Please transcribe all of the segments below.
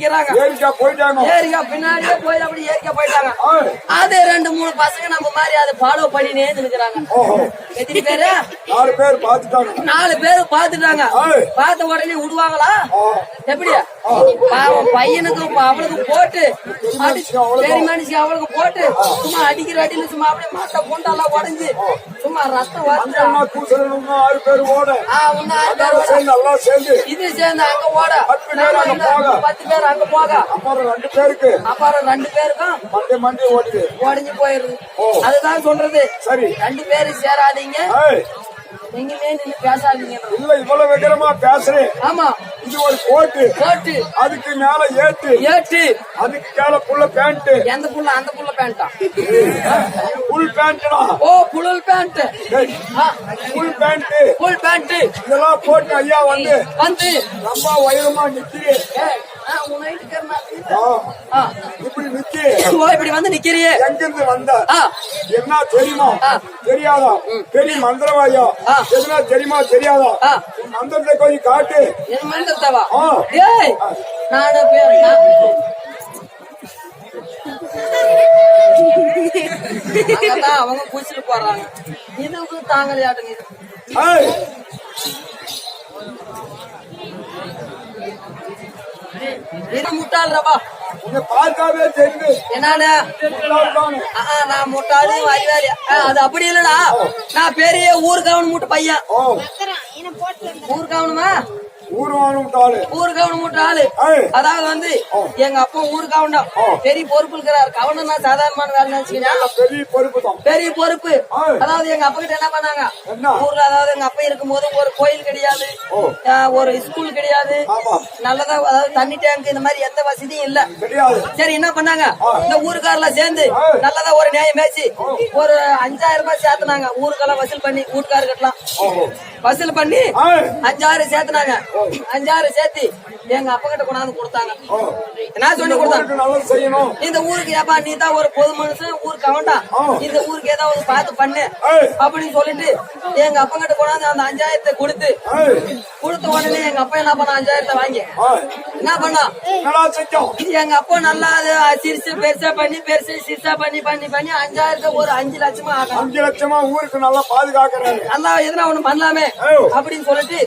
நிக்கிறாங்க ஏரிக்கா போயிட்டாங்க. ஏரிக்கா பின்னாடியே போய் அப்படி ஏரிக்கா போயிட்டாங்க. அது ரெண்டு மூணு பசங்க நம்ம மாதிரி அதை ஃபாலோ பண்ணினே இருக்கிறாங்க எத்தனை பேரு? நாலு பேர் பார்த்துட்டாங்க. நாலு பேரு பாத்துட்டாங்க. பார்த்த உடனே விடுவாங்களா? ஆ, எப்படி பாவம் பையனுக்கு ப- அவளுக்கு போட்டு பெரிய மனுஷி அவளுக்கு போட்டு சும்மா அடிக்கிற அடியில சும்மா அப்படியே மாட்டை பொண்டெல்லாம் உடைஞ்சு சும்மா ரத்தம் வருது ஆறு பேர் ஓட. ஆறு பேர் இது சேர்ந்து அங்க ஓட. பத்து பேர் அங்க போக. பத்து பேர் அங்க போக. அப்புறம் ரெண்டு பேருக்கு. அப்புறம் ரெண்டு பேருக்கும் மண்டே மண்டே ஓடுது உடஞ்சு போயிருது. அதுதான் சொல்றது. சரி. ரெண்டு பேரும் சேராதீங்க. எங்கேயுமே நின்று பேசாதீங்க. இல்ல இவ்வளவு விகரமா பேசுறேன். ஆமா. இது ஒரு கோட்டு. போட்டு அதுக்கு மேல ஏட்டு. ஏட்டு. அதுக்கு மேல புள்ள பேண்ட் எந்த புள்ள அந்த புள்ள பேண்டா புல் பேண்ட்னா ஓ Puzhal pant full pant full pant இதெல்லாம் போட்டு ஐயா வந்து வந்து. ரொம்ப உயரமா நிக்கிறேன் இப்படி நிக்கி. ஓ இப்படி வந்து நிக்கிறியே. எங்கிருந்து வந்த? என்ன தெரியுமா. தெரியாதா? பெரிய மந்திரவாயா. எதுனா தெரியுமா? தெரியாதா. மந்திரத்தை கொஞ்சம் காட்டு. என் மந்திரத்தவா. ஏய் நானு பேர் அவங்க போறாங்க. இதுக்கு தாங்கலையாட்டுங்க இது முட்டாள்றப்பா உன்னை பார்த்தாவே தெரியுது. என்னன்னு நான் முட்டாளு அது அப்படி இல்லடா. நான் பெரிய ஊருக்காவன் மூட்டு பையன். ஓ. ஊருக்காவனுமா ஏய், அதாவது வந்து எங்க அப்பா ஊருக்காவன் பெரிய பொறுப்பு இருக்கிறார் கவனம் தான் சாதாரணமான வேலை நினைச்சுக்கிறேன் பெரிய பொறுப்பு. அதாவது எங்க அப்பா கிட்ட என்ன பண்ணாங்க? ஊர்ல அதாவது எங்க அப்பா இருக்கும்போது ஒரு கோயில் கிடையாது. ஒரு ஸ்கூல் கிடையாது. நல்லதா அதாவது தண்ணி டேங்க் இந்த மாதிரி எந்த வசதியும் இல்ல. சரி என்ன பண்ணாங்க? இந்த ஊருக்காரெல்லாம் சேர்ந்து. நல்லதா ஒரு நியாயம் பேசி ஒரு அஞ்சாயிரம் ரூபாய் சேர்த்துனாங்க. ஊருக்கெல்லாம் வசூல் பண்ணி ஓஹோ. வசூல் பண்ணி அஞ்சாயிரம் சேர்த்துனாங்க. அஞ்சாயிரம் சேர்த்து எங்க அப்பா கிட்ட கொண்டாந்து கொடுத்தாங்க. நான் சொல்லி செய்யணும். இந்த ஊருக்கு ஏப்பா நீ தான் ஒரு பொது மனுஷன் ஊருக்கு அவன்டான் ஆ. இந்த ஊருக்கு ஏதாவது பார்த்து பண்ணு. அப்படின்னு சொல்லிட்டு எங்க அப்பா கிட்ட கொண்டாந்து அந்த அஞ்சாயிரத்தை கொடுத்து கொடுத்த உடனே எங்க அப்பா என்ன பண்ண? அஞ்சாயிரத்தை வாங்கி. என்ன பண்ணா? என்னடா செஞ்சோம்? எங்க அப்பா நல்லா சிரிச்சு பெருசா பண்ணி பெருசு சிரிசா பண்ணி பண்ணி பண்ணி அஞ்சாயிரத்தை ஒரு அஞ்சு லட்சமா ஆகலாம் அஞ்சு லட்சமா ஊருக்கு நல்லா பாதுகாக்கிறாரு. நல்லா எதுனா ஒண்ணு பண்ணலாமே. அப்படின்னு சொல்லிட்டு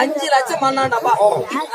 அஞ்சு லட்சம் பண்ணாண்டப்பா.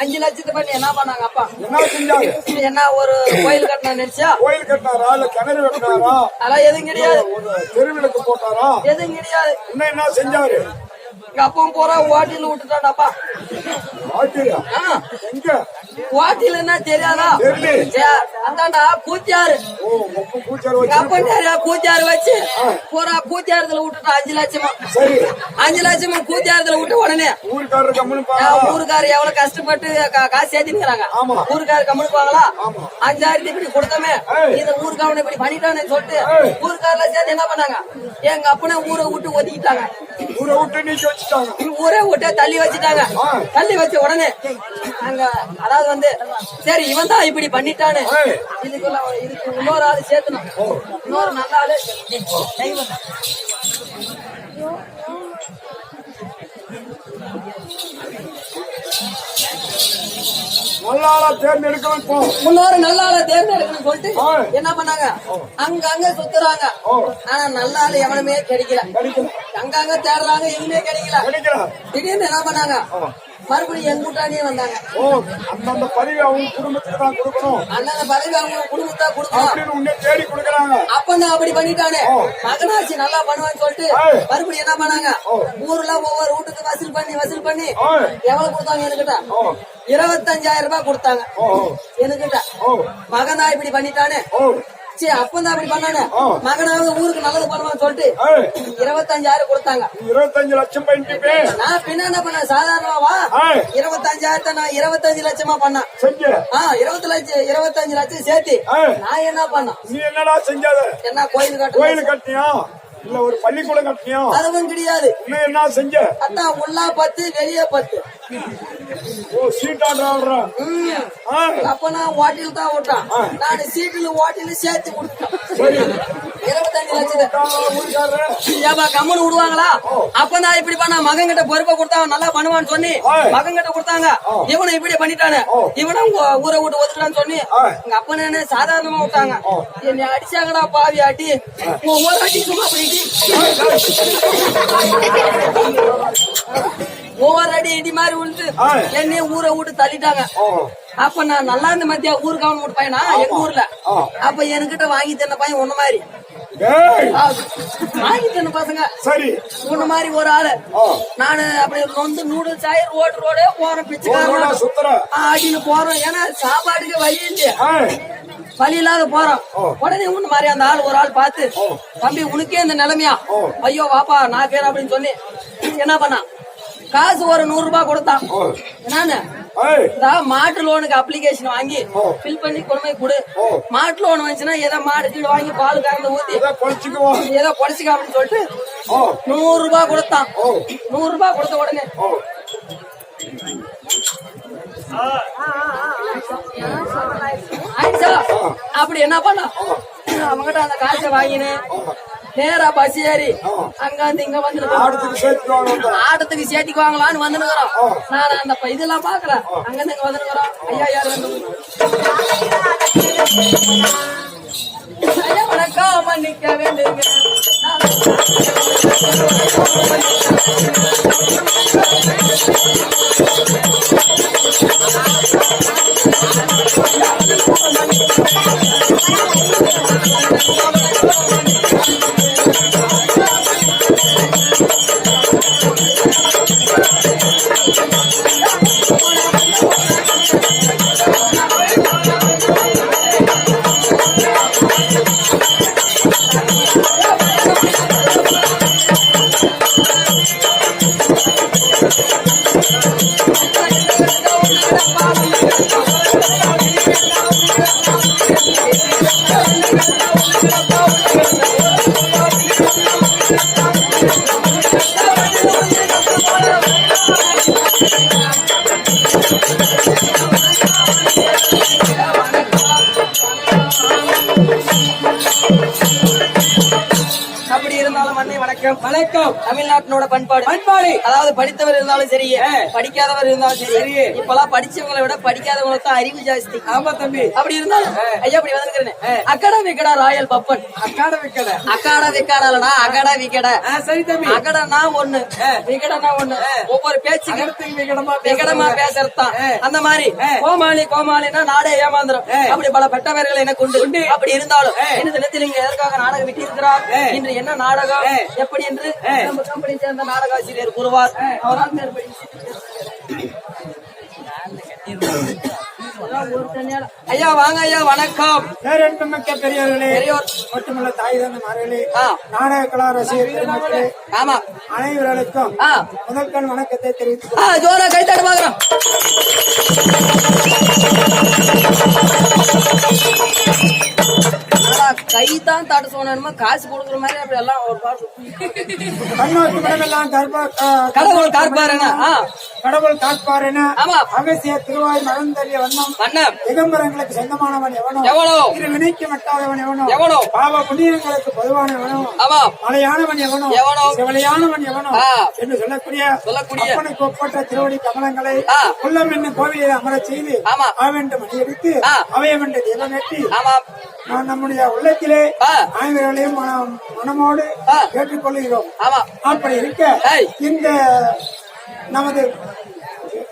அஞ்சு லட்சத்தை பண்ணி என்ன பண்ணாங்க அப்பா என்ன செஞ்சாரு என்ன ஒரு கோயில் கட்டினா நினைச்சா? கோயில் கட்டினாரா? இல்ல கிணறு வெட்டினாரா? அதெல்லாம் எதுவும் கிடையாது. தெருவிளக்கு போட்டாரா? எதுவும் கிடையாது. இன்னும் என்ன செஞ்சாரு? எங்க அப்பவும் போறா ஓட்டில விட்டுட்டான்டாப்பா ஆட்டியா ஆ, எங்க? ஓட்டில என்ன தெரியாதா? அதான்டா கூத்தியாரு ஓ மொப்பு பூச்சாரு எங்க வச்சு. அப்பா நிறைய கூத்தியாரு வச்சு? போறா கூத்தியாரத்துல விட்டுட்டா அஞ்சு லட்சமா. அஞ்சு லட்சமா கூத்தியாரத்துல விட்ட உடனே. ஊருக்காரர் எவ்வளவு கஷ்டப்பட்டு காசு சேர்த்துக்கிறாங்க ஆமா. ஊருக்காரர் கம்முனுக்குவாங்களா. அஞ்சாயிரத்தி இப்படி கொடுத்தோமே. இந்த ஊருக்காரனை இப்படி பண்ணிட்டானு சொல்லிட்டு ஏய். ஊருக்காரர்ல சேர்த்து என்ன பண்ணாங்க? எங்க அப்பனை ஊரை விட்டு ஒதுக்கிட்டாங்க. ஊரை விட்டு நீக்கி வச்சுட்டாங்க ஊரே விட்டு தள்ளி வச்சுட்டாங்க. தள்ளி வச்ச உடனே அங்க அதாவது வந்து சரி இவன் தான் இப்படி பண்ணிட்டானு. இதுக்குள்ள இதுக்கு இன்னொரு ஆளு சேர்த்தணும் இன்னொரு நல்ல ஆளு தெய்வம். நல்லாளா தேர்ந்தெடுக்கணும் இப்போ இன்னொரு நல்ல ஆளை தேர்ந்தெடுக்கணும்னு சொல்லிட்டு. என்ன பண்ணாங்க? அங்க அங்க சுத்துறாங்க. ஆனா நல்ல ஆளு எவனுமே கிடைக்கல. கிடைக்கல. அங்க அங்க தேடுறாங்க எதுவுமே கிடைக்கல. திடீர்னு என்ன பண்ணாங்க? மறுபடியும் எங்க கூட்டாளியே வந்தாங்க. ஓ அந்தந்த பதவி அவங்க குடும்பத்துக்கு தான் கொடுக்கணும். அண்ணன் பதவி அவங்க குடும்பத்தா கொடுக்கணும். அப்படின்னு உன்னை தேடி கொடுக்கறாங்க அப்ப அப்படி பண்ணிட்டானே. மகனாட்சி நல்லா பண்ணுவான்னு சொல்லிட்டு. மறுபடியும் என்ன பண்ணாங்க? ஊர்ல ஒவ்வொரு வீட்டுக்கு வசூல் பண்ணி வசூல் பண்ணி. எவ்வளவு கொடுத்தாங்க என்கிட்ட? ஓ இருபத்தஞ்சாயிரம் ரூபாய் கொடுத்தாங்க ஓ மகன் தான் இப்படி பண்ணிட்டானே? ஓ சரி அப்பந்தான் அப்படி பண்ணானே. மகனாவது ஊருக்கு நல்லது பண்ணுவான்னு சொல்லிட்டு இருபத்தஞ்சாயிரம் கொடுத்தாங்க. இருபத்தஞ்சு லட்சம் பண்ணிட்டு நான் பின்ன என்ன பண்ணேன்? சாதாரணமாவா இருபத்தஞ்சாயிரத்தை நான் இருபத்தஞ்சு லட்சமா பண்ணேன். செஞ்ச. ஆ இருபத்தி லட்சம் இருபத்தஞ்சு லட்சம் சேர்த்து நான் என்ன பண்ணேன்? நீ என்னடா செஞ்சாத? என்ன கோயில் கட்டு கோயில் கட்டினியா? இல்ல ஒரு பள்ளிக்கூடம் கட்டினியா அதுவும் கிடையாது. இன்னும் என்ன செஞ்ச? அதான் உள்ளா பத்து வெளியே பத்து. ஓ சீட்டாடுற ம். ஆ. அப்ப நான் ஓட்டில் தான் விட்டான் நான் சீட்டுல ஓட்டில சேர்த்து கொடுத்தேன் இருபத்தஞ்சு ஊருக்காரரு ஏப்பா கம்முன்னு விடுவாங்களா? அப்பதான் இப்படி பண்ணா மகன் கிட்ட பொறுப்பை கொடுத்தா நல்லா பண்ணுவான்னு சொல்லி. மகன் கிட்ட கொடுத்தாங்க. இவனை இப்படி பண்ணிட்டானு. இவனும் உங்க ஊரை விட்டு ஒதுக்கலான்னு சொல்லி. எங்க அப்பா என்ன சாதாரணமா விட்டாங்க. என்னை அடிச்சாங்கடா பாவி ஆட்டி. ஒவ்வொரு அடி சும்மா அப்படி ஒவ்வொரு அடி இடி மாதிரி விழுந்து ஆய். என்னையும் ஊரை விட்டு தள்ளிட்டாங்க. அப்ப நான் நல்லா இருந்த மத்தியா ஊருக்கு அவன் விட்டு பையனா? எங்க ஊர்ல. அப்ப என்கிட்ட வாங்கி தந்த பையன் உன்ன மாதிரி. வாங்கி தந்த பசங்க. சரி. மாதிரி ஒரு ஆளு. நானு அப்படி நொந்து நூடுல்ஸ் ஆயி ரோடு ரோடே ரோடா. பிச்சைக்காரன் ஆடின்னு போறோம். ஏன்னா சாப்பாட்டுக்கு வழி இல்லையா. வழி இல்லாத போறோம். உடனே உன்ன மாதிரி அந்த ஆள் ஒரு ஆள் பார்த்து தம்பி உனக்கே இந்த நிலைமையா. ஐயோ வாப்பா நான் கேறேன் அப்படின்னு சொல்லி என்ன பண்ணான்? காசு ஒரு நூறு ரூபாய் கொடுத்தான் என்னன்னு? மாட்டு லோனுக்கு அப்ளிகேஷன் வாங்கி. ஃபில் பண்ணி கொண்டு போய் கொடு. மாட்டு லோன் வந்துச்சுன்னா ஏதோ மாடு கீடு வாங்கி பால் கறந்து ஊத்தி ஏதோ பொழைச்சிக்க அப்படின்னு சொல்லிட்டு நூறு ரூபாய் கொடுத்தான். நூறு ரூபாய் கொடுத்த உடனே. அப்படி என்ன பண்ண? அவங்ககிட்ட அந்த காசை வாங்கினேன். நேரா பஸ் ஏறி அங்க வந்து இங்க வந்து ஆடத்துக்கு சேர்த்துக்குவாங்க ஆட்டத்துக்கு சேர்த்திக்கு வாங்கலாம்னு வந்துருக்கிறோம் நான் அந்த இதெல்லாம் பாக்கல அங்க இருந்து இங்க வந்துருக்கிறோம் ஐயா யார் ஐயா வணக்கம். மன்னிக்க வேண்டுங்க. அப்படி இருந்தாலும் அன்னை வணக்கம். வணக்கம். தமிழ்நாட்டினோட பண்பாடு. பண்பாடு. அதாவது படித்தவர் இருந்தாலும் சரி படிக்காதவர் இருந்தாலும் சரி இப்பெல்லாம் படிச்சவங்களை விட படிக்காதவங்களுக்கு தான் அறிவு ஜாஸ்தி. ஆமா தம்பி. அப்படி இருந்தாலும் ஐயா அப்படி வந்திருக்கிறேன் அக்கடா விக்கடா ராயல் பப்பன். அக்காட விக்கட அக்காட விக்கடா அகடா விக்கட சரி தம்பி. அகடனா ஒண்ணு விகடனா ஒண்ணு. ஒவ்வொரு பேச்சுக்கு விகடமா விகடமா பேசுறதுதான். அந்த மாதிரி கோமாளி கோமாளினா நாடே ஏமாந்துரும். அப்படி பல பெட்டவர்கள் எனக்கு உண்டு. அப்படி இருந்தாலும் இந்த தினத்தில் இங்க எதற்காக நாடகம் விட்டு இருக்கிறார் இன்று என்ன நாடகம்? எப்படி என்று? நம்ம கம்பெனி சேர்ந்த நாடக ஆசிரியர் கூறுவார் அவரால் ஐயா வாங்க ஐயா வணக்கம். பேரன்புமிக்க பெரியவர்களே பெரியோர். மட்டுமல்ல தாய் தந்த மார்களே ஆ. நாடக கலா ரசிகர் பெருமக்களே ஆமா. அனைவர்களுக்கும் ஆ. முதல் கண் வணக்கத்தை தெரிவித்துக் ஆ ஜோரா கைத்தாடு பாக்குறோம் கை தான் தாட்ட காசு கொடுக்குற மாதிரி அப்படி எல்லாம் ஒரு கடவுள் காப்பாருங்க ஆ. கடவுள் காப்பார் என ஆமா. அகசிய திருவாய் மறந்தறிய வண்ணம். அண்ணன் திகம்பரங்களுக்கு சொந்தமானவன் எவனோ? எவனோ? திரு வினைக்கு மட்டாதவன் எவனோ? எவனோ? பாவ புண்ணியங்களுக்கு பொதுவான எவனோ? ஆமா. மலையானவன் எவனோ? எவனோ? சிவலையானவன் எவனோ? ஆ. என்று சொல்லக்கூடிய சொல்லக்கூடிய. அப்பனுக்கு ஒப்பற்ற திருவடி கமலங்களை. உள்ளம் என்னும் கோவிலில் அமரச் செய்து ஆமா. ஆவென்று மணியடித்து ஆ. அவையவென்று தெய்வமேற்றி ஆமா. நான் நம்முடைய உள்ளத்திலே ஆ. அனைவர்களையும் மனம் மனமோடு. கேட்டுக்கொள்கிறோம் அப்படி இருக்க. இந்த நமது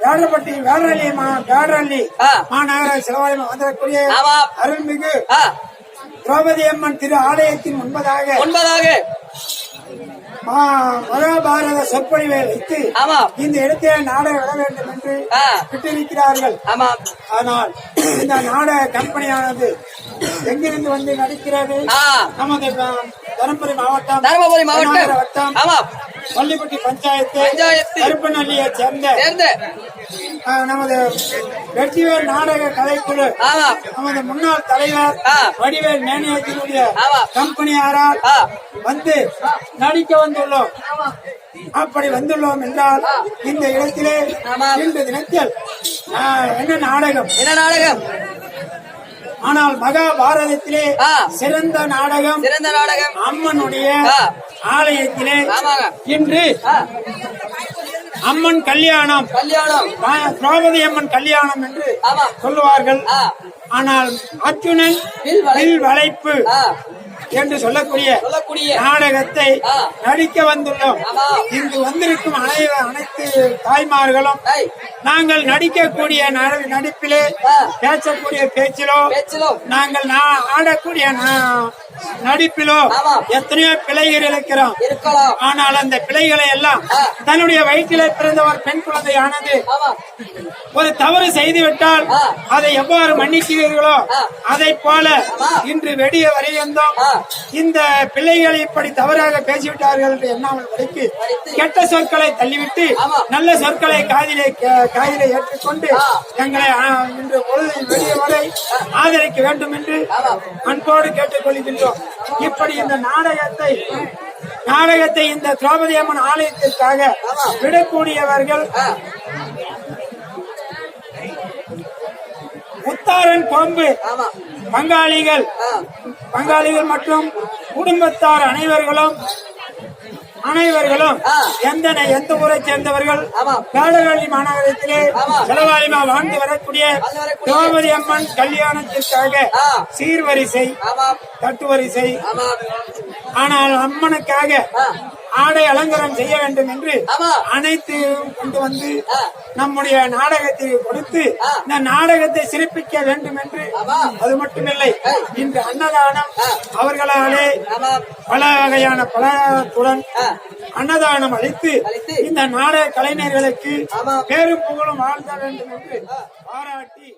வேடப்பட்டி வேடரள்ளி வேடரள்ளி ஆ. மாநகர செலவாயம் வந்திருக்கூடிய. அருள்மிகு திரௌபதி அம்மன் திரு ஆலயத்தின் முன்பதாக ஒன்பதாக மா- மகாபாரத சொற்பொழிவை வைத்து ஆமா. இந்த இடத்திலே நாடகம் விட வேண்டும் என்று விட்டிருக்கிறார்கள். ஆமா. ஆனால் இந்த நாடக கம்பெனியானது எங்கிருந்து வந்து நடிக்கிறது? நமது தருமபுரி மாவட்டம் தருமபுரி மாவட்டம். பள்ளிப்பட்டி பஞ்சாயத்து. கருப்பநல்லியை சேர்ந்த நமது வெற்றிவேல் நாடக கலைக்குழு நமது முன்னாள் தலைவர். வடிவேல் மேனேஜருடைய. கம்பெனியாரால் வந்து நடிக்க வந்துள்ளோம் அப்படி வந்துள்ளோம் என்றால் இந்த இடத்திலே. இன்று தினத்தில் என்ன நாடகம் என்ன நாடகம் ஆனால் மகாபாரதத்திலே. சிறந்த நாடகம் சிறந்த நாடகம். அம்மனுடைய. ஆலயத்திலே இன்று அம்மன் கல்யாணம். கல்யாணம். திரௌபதி அம்மன் கல்யாணம் என்று சொல்லுவார்கள். ஆனால் அர்ஜுனன் வில் வளை- வில் வளைப்பு என்று சொல்லக்கூடிய நாடகத்தை. நடிக்க வந்துள்ளோம். இங்கு வந்திருக்கும் அனை அனைத்து தாய்மார்களும் நாங்கள் நடிக்கக்கூடிய நட- நடிப்பிலே. பேசக்கூடிய பேச்சிலோ நாங்கள் ஆடக்கூடிய நடிப்பிலோ. எத்தனையோ பிழைகள் இருக்கிறோம் இருக்கலாம் ஆனால் அந்த பிழைகளை எல்லாம். தன்னுடைய வயிற்றிலே பிறந்த ஒரு பெண் குழந்தையானது ஒரு தவறு செய்து விட்டால் ஆ. அதை எவ்வாறு மன்னிக்கிறீர்களோ. அதை போல. இன்று வெடிய வரையந்தோம் ஆ. இந்த பிள்ளைகள் இப்படி தவறாக பேசிவிட்டார்கள் என்று எண்ணாமல் படித்து. கெட்ட சொற்களை தள்ளிவிட்டு. நல்ல சொற்களை காதிலே காதிலே ஏற்றுக்கொண்டு. எங்களை இன்று பொழுது வெடிய வரை ஆதரிக்க வேண்டும் என்று. அன்போடு கேட்டுக்கொள்கின்றோம் இப்படி இந்த நாடகத்தை நாடகத்தை இந்த திரௌபதி அம்மன் ஆலயத்திற்காக. விடக்கூடியவர்கள் முத்தாரன் கொம்பு பங்காளிகள் பங்காளிகள் மற்றும் குடும்பத்தார் அனைவர்களும் அனைவர்களும். எந்த எந்த ஊரை சேர்ந்தவர்கள். வேடவள்ளி மாநகரத்திலே. செலவாலிமா வாழ்ந்து வரக்கூடிய திரௌபதி அம்மன் கல்யாணத்திற்காக. சீர்வரிசை தட்டுவரிசை ஆமா ஆனால் அம்மனுக்காக. ஆடை அலங்காரம் செய்ய வேண்டும் என்று. அனைத்து கொண்டு வந்து. நம்முடைய நாடகத்திற்கு கொடுத்து. இந்த நாடகத்தை சிறப்பிக்க வேண்டும் என்று. அது மட்டுமில்லை. இன்று அன்னதானம். அவர்களாலே பல வகையான பலத்துடன். அன்னதானம் அளித்து. இந்த நாடக கலைஞர்களுக்கு. பேரும் புகழும் வாழ்த்த வேண்டும் என்று பாராட்டி